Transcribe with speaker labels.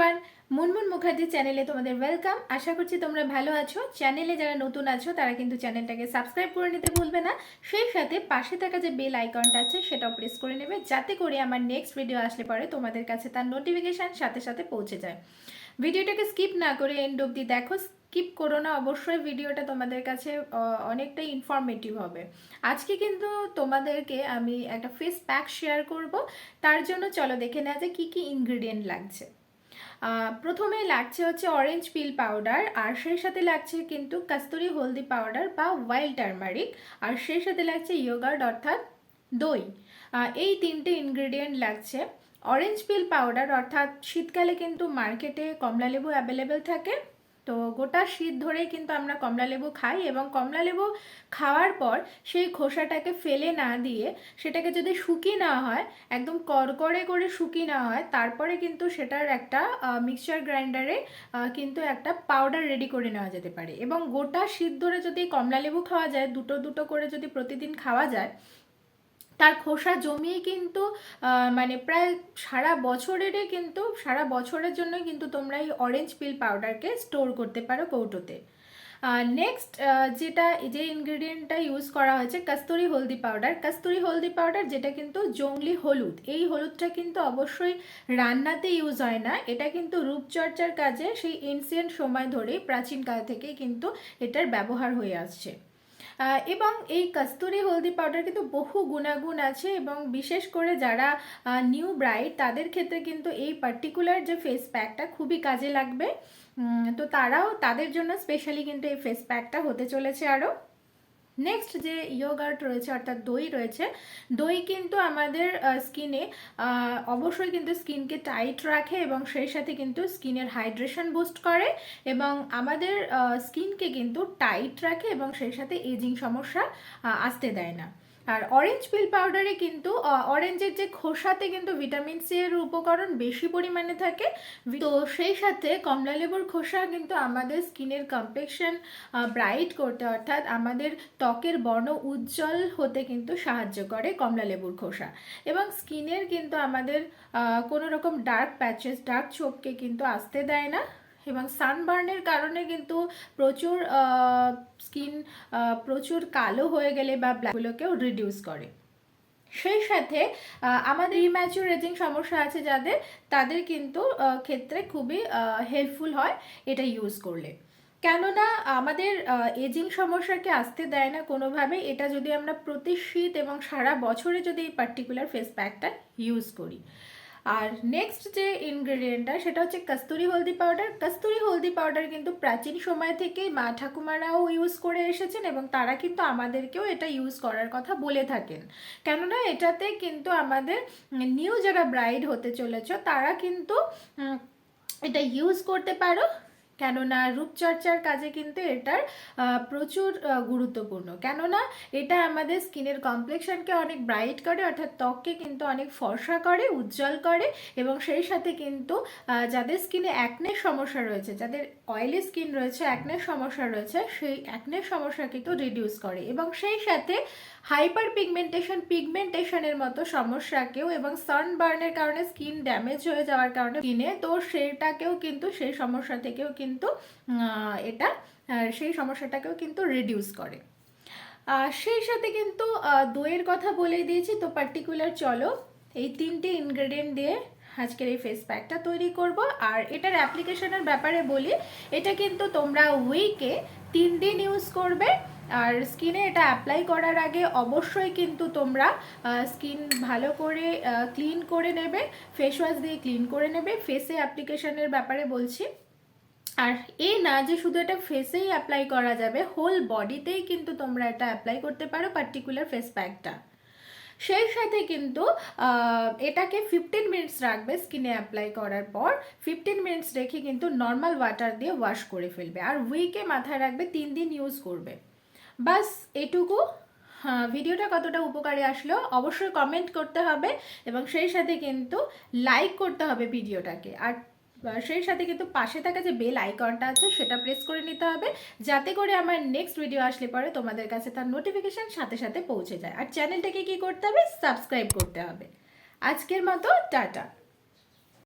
Speaker 1: Everyone Munmun Mukherjee চ্যানেলে তোমাদের welcome আশা করছি তোমরা ভালো আছো। চ্যানেলে যারা নতুন আছো, তারা কিন্তু চ্যানেলটাকে সাবস্ক্রাইব করে নিতে ভুলবে না। সেই সাথে পাশে থাকা যে বেল আইকনটা আছে, সেটাও প্রেস করে নেবে, যাতে করে আমার নেক্সট ভিডিও আসলে পরে তোমাদের কাছে তার নোটিফিকেশান সাথে সাথে পৌঁছে যায়। ভিডিওটাকে স্কিপ না করে এন্ড অবধি দেখো। স্কিপ করো না, অবশ্যই ভিডিওটা তোমাদের কাছে অনেকটাই ইনফরমেটিভ হবে। আজকে কিন্তু তোমাদেরকে আমি একটা ফেস প্যাক শেয়ার করব। তার জন্য চলো দেখে নেওয়া যায় কী কী ইনগ্রিডিয়েন্ট লাগছে। প্রথমে লাগছে হচ্ছে অরেঞ্জ পিল পাউডার আর সেই সাথে লাগছে কিন্তু কাস্তুরি হলদি পাউডার বা ওয়াইল্ড টার্মারিক আর সেই সাথে লাগছে ইয়োগার্ড অর্থাৎ দই। এই তিনটে ইনগ্রেডিয়েন্ট লাগছে। অরেঞ্জ পিল পাউডার অর্থাৎ শীতকালে কিন্তু মার্কেটে কমলা লেবু অ্যাভেলেবেল থাকে। তো গোটা শীত ধরেই কিন্তু আমরা কমলালেবু খাই এবং কমলালেবু খাওয়ার পর সেই খোসাটাকে ফেলে না দিয়ে সেটাকে যদি শুকিয়ে নেওয়া হয়, একদম করকরে করে শুকিয়ে নেওয়া হয়, তারপরে কিন্তু সেটার একটা মিক্সচার গ্রাইন্ডারে কিন্তু একটা পাউডার রেডি করে নেওয়া যেতে পারে। এবং গোটা শীত ধরে যদি কমলালেবু খাওয়া যায়, দুটো দুটো করে যদি প্রতিদিন খাওয়া যায় তার খোসা জমিয়ে কিন্তু মানে প্রায় সারা বছরেরই কিন্তু, সারা বছরের জন্য কিন্তু তোমরা এই অরেঞ্জ পিল পাউডারকে স্টোর করতে পারো কৌটোতে। নেক্সট যেটা, যে ইনগ্রিডিয়েন্টটা ইউজ করা হয়েছে, কাস্তুরি হলদি পাউডার কাস্তুরি হলদি পাউডার যেটা কিন্তু জংলি হলুদ। এই হলুদটা কিন্তু অবশ্যই রান্নাতে ইউজ হয় না। এটা কিন্তু রূপচর্চার কাজে সেই এনসিয়েন্ট সময় ধরেই, প্রাচীনকাল থেকে কিন্তু এটার ব্যবহার হয়ে আসছে। এবং এই কস্তুরি হলদি পাউডার কিন্তু বহু গুণাগুণ আছে এবং বিশেষ করে যারা নিউ ব্রাইড তাদের ক্ষেত্রে কিন্তু এই পার্টিকুলার যে ফেস প্যাকটা খুবই কাজে লাগবে। তো তারাও তাদের জন্য স্পেশালি কিন্তু এই ফেস প্যাকটা হতে চলেছে আরও নেক্সট যে ইয়োগার্ট রয়েছে, অর্থাৎ দই রয়েছে, দই কিন্তু আমাদের স্কিনে অবশ্যই কিন্তু স্কিনকে টাইট রাখে এবং সেই সাথে কিন্তু স্কিনের হাইড্রেশন বুস্ট করে এবং আমাদের স্কিনকে কিন্তু টাইট রাখে এবং সেই সাথে এজিং সমস্যা আসতে দেয় না। আর অরেঞ্জ পিল পাউডারে কিন্তু অরেঞ্জের যে খোসাতে কিন্তু ভিটামিন সি এর উপকরণ বেশি পরিমাণে থাকে। তো সেই সাথে কমলা লেবুর খোসা কিন্তু আমাদের স্কিনের কমপ্লেকশন ব্রাইট করতে, অর্থাৎ আমাদের ত্বকের বর্ণ উজ্জ্বল হতে কিন্তু সাহায্য করে কমলা লেবুর খোসা। এবং স্কিনের কিন্তু আমাদের কোনো রকম ডার্ক প্যাচেস ডার্ক ছোপকে কিন্তু আসতে দেয় না। এবং সানবার্নের কারণে কিন্তু প্রচুর স্কিন প্রচুর কালো হয়ে গেলে বা ব্ল্যাকগুলোকেও রিডিউস করে। সেই সাথে আমাদের ইম্যাচুর এজিং সমস্যা আছে যাদের, তাদের কিন্তু ক্ষেত্রে খুবই হেল্পফুল হয় এটা ইউজ করলে। কেননা আমাদের এজিং সমস্যাকে আসতে দেয় না কোনোভাবে, এটা যদি আমরা প্রতি শীত এবং সারা বছরে যদি এই পার্টিকুলার ফেস প্যাকটা ইউজ করি। আর নেক্সট যে ইনগ্রেডিয়েন্টটা সেটা হচ্ছে কস্তুরি হলদি পাউডার কস্তুরি হলদি পাউডার কিন্তু প্রাচীন সময় থেকে মা ঠাকুমারাও ইউজ করে এসেছেন এবং তারা কিন্তু আমাদেরকেও এটা ইউজ করার কথা বলে থাকেন। কেননা এটাতে কিন্তু আমাদের নিউ যারা ব্রাইড হতে চলেছ, তারা কিন্তু এটা ইউজ করতে পারো। কেননা রূপচর্চার কাজে কিন্তু এটার প্রচুর গুরুত্বপূর্ণ। কেননা এটা আমাদের স্কিনের কমপ্লেকশনকে অনেক ব্রাইট করে, অর্থাৎ ত্বককে কিন্তু অনেক ফর্সা করে, উজ্জ্বল করে এবং সেই সাথে কিন্তু যাদের স্কিনে অ্যাকনের সমস্যা রয়েছে, যাদের অয়েলি স্কিন রয়েছে অ্যাকনের সমস্যা রয়েছে, সেই অ্যাকনের সমস্যা কিন্তু রিডিউস করে এবং সেই সাথে হাইপার পিগমেন্টেশন পিগমেন্টেশনের মতো সমস্যাকেও এবং সানবার্নের কারণে স্কিন ড্যামেজ হয়ে যাওয়ার কারণে স্কিনে তো সেটাকেও কিন্তু, সেই সমস্যা থেকেও কিন্তু আহ, এটা সেই সমস্যাটাকেও কিন্তু রিডিউস করে। সেই সাথে কিন্তু দইয়ের কথা বলে দিয়েছি তো পার্টিকুলার চলো এই তিনটে ইনগ্রেডিয়েন্ট দিয়ে আজকের এই ফেস প্যাকটা তৈরি করব। আর এটার অ্যাপ্লিকেশনের ব্যাপারে বলি এটা কিন্তু তোমরা উইকে তিন দিন ইউজ করবে। আর স্কিনে এটা অ্যাপ্লাই করার আগে অবশ্যই কিন্তু তোমরা স্কিন ভালো করে ক্লিন করে নেবে ফেস ওয়াশ দিয়ে ক্লিন করে নেবে। ফেসে অ্যাপ্লিকেশনের ব্যাপারে বলছি আর এ না যে শুধু এটা ফেসেই অ্যাপ্লাই করা যাবে হোল বডিতেই কিন্তু তোমরা এটা অ্যাপ্লাই করতে পারো পার্টিকুলার ফেস প্যাকটা সেই সাথে কিন্তু এটাকে ফিফটিন মিনিটস রাখবে স্কিনে অ্যাপ্লাই করার পর। ফিফটিন মিনিটস রেখে কিন্তু নর্মাল ওয়াটার দিয়ে ওয়াশ করে ফেলবে। আর উইকে মাথায় রাখবে তিন দিন ইউজ করবে। বাস এটুকু। হ্যাঁ ভিডিওটা কতটা উপকারী আসলো অবশ্যই কমেন্ট করতে হবে এবং সেই সাথে কিন্তু লাইক করতে হবে ভিডিওটাকে। আর সেই সাথে কিন্তু পাশে থাকা যে বেল আইকনটা আছে, সেটা প্রেস করে নিতে হবে। যাতে করে আমার নেক্সট ভিডিও আসলে পরে তোমাদের কাছে তার নোটিফিকেশান সাথে সাথে পৌঁছে যায়। আর চ্যানেলটাকে কি করতে হবে? সাবস্ক্রাইব করতে হবে। আজকের মতো, টাটা।